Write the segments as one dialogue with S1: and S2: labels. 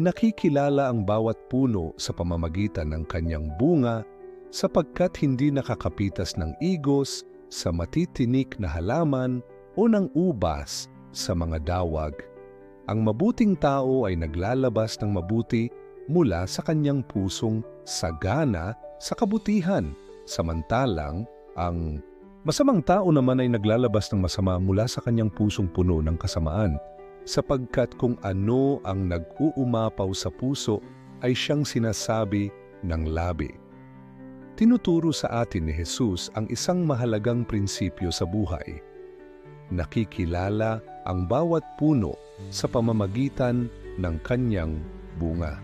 S1: Nakikilala ang bawat puno sa pamamagitan ng kanyang bunga sapagkat hindi nakakapitas ng igos sa matitinik na halaman o ng ubas sa mga dawag. Ang mabuting tao ay naglalabas ng mabuti mula sa kanyang pusong sagana sa kabutihan, samantalang ang masamang tao naman ay naglalabas ng masama mula sa kanyang pusong puno ng kasamaan, sapagkat kung ano ang nag-uumapaw sa puso ay siyang sinasabi ng labi. Tinuturo sa atin ni Jesus ang isang mahalagang prinsipyo sa buhay. Nakikilala ang bawat puno sa pamamagitan ng kanyang bunga.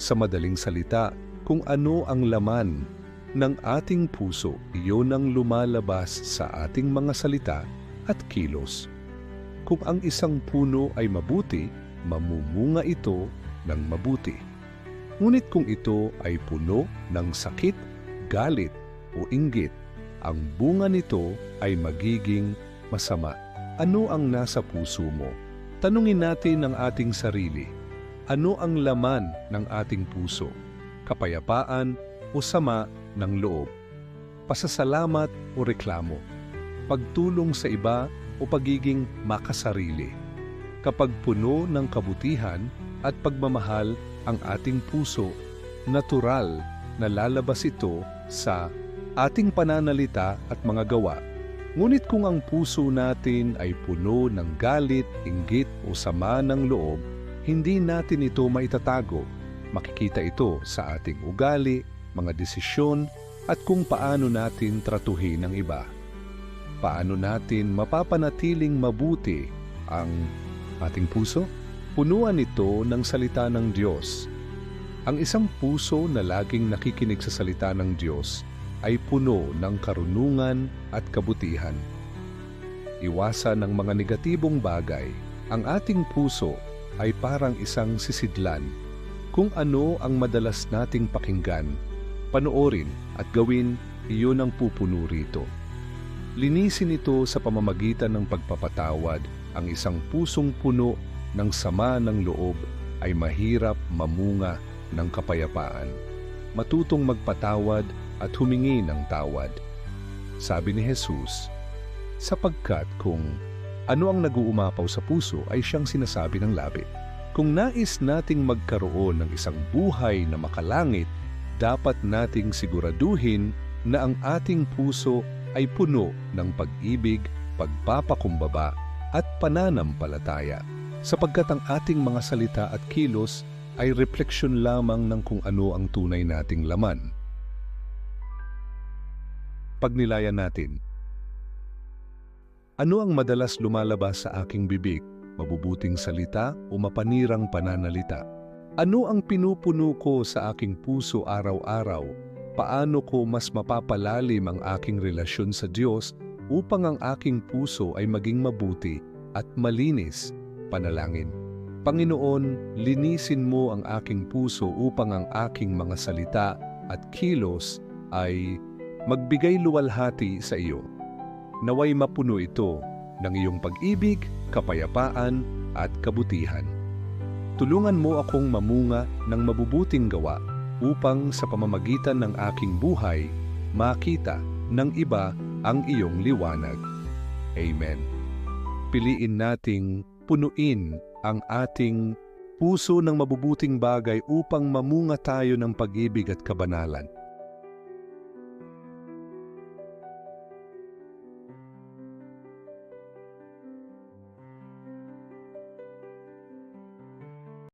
S1: Sa madaling salita, kung ano ang laman ng ating puso, iyon ang lumalabas sa ating mga salita at kilos. Kung ang isang puno ay mabuti, mamumunga ito ng mabuti. Ngunit kung ito ay puno ng sakit, galit o inggit, ang bunga nito ay magiging masama. Ano ang nasa puso mo? Tanungin natin ang ating sarili. Ano ang laman ng ating puso? kapayapaan o sama ng loob, pasasalamat o reklamo, pagtulong sa iba o pagiging makasarili. Kapag puno ng kabutihan at pagmamahal ang ating puso, natural na lalabas ito sa ating pananalita at mga gawa. Ngunit kung ang puso natin ay puno ng galit, inggit o sama ng loob, hindi natin ito maitatago Makikita ito sa ating ugali, mga desisyon, at kung paano natin tratuhin ang iba. Paano natin mapapanatiling mabuti ang ating puso? Punuan ito ng salita ng Diyos. Ang isang puso na laging nakikinig sa salita ng Diyos ay puno ng karunungan at kabutihan. Iwasan ng mga negatibong bagay. Ang ating puso ay parang isang sisidlan kung ano ang madalas nating pakinggan, panoorin at gawin, iyon ang pupuno rito. Linisin ito sa pamamagitan ng pagpapatawad. Ang isang pusong puno ng sama ng loob ay mahirap mamunga ng kapayapaan. Matutong magpatawad at humingi ng tawad. Sabi ni Jesus, sapagkat kung ano ang nag-uumapaw sa puso ay siyang sinasabi ng labi. Kung nais nating magkaroon ng isang buhay na makalangit, dapat nating siguraduhin na ang ating puso ay puno ng pag-ibig, pagpapakumbaba at pananampalataya sapagkat ang ating mga salita at kilos ay refleksyon lamang ng kung ano ang tunay nating laman. Pagnilayan natin. Ano ang madalas lumalabas sa aking bibig mabubuting salita o mapanirang pananalita? Ano ang pinupuno ko sa aking puso araw-araw? Paano ko mas mapapalalim ang aking relasyon sa Diyos upang ang aking puso ay maging mabuti at malinis? Panalangin. Panginoon, linisin mo ang aking puso upang ang aking mga salita at kilos ay magbigay luwalhati sa iyo. Naway mapuno ito ng iyong pag-ibig, kapayapaan at kabutihan. Tulungan mo akong mamunga ng mabubuting gawa upang sa pamamagitan ng aking buhay, makita ng iba ang iyong liwanag. Amen. Piliin nating punuin ang ating puso ng mabubuting bagay upang mamunga tayo ng pag-ibig at kabanalan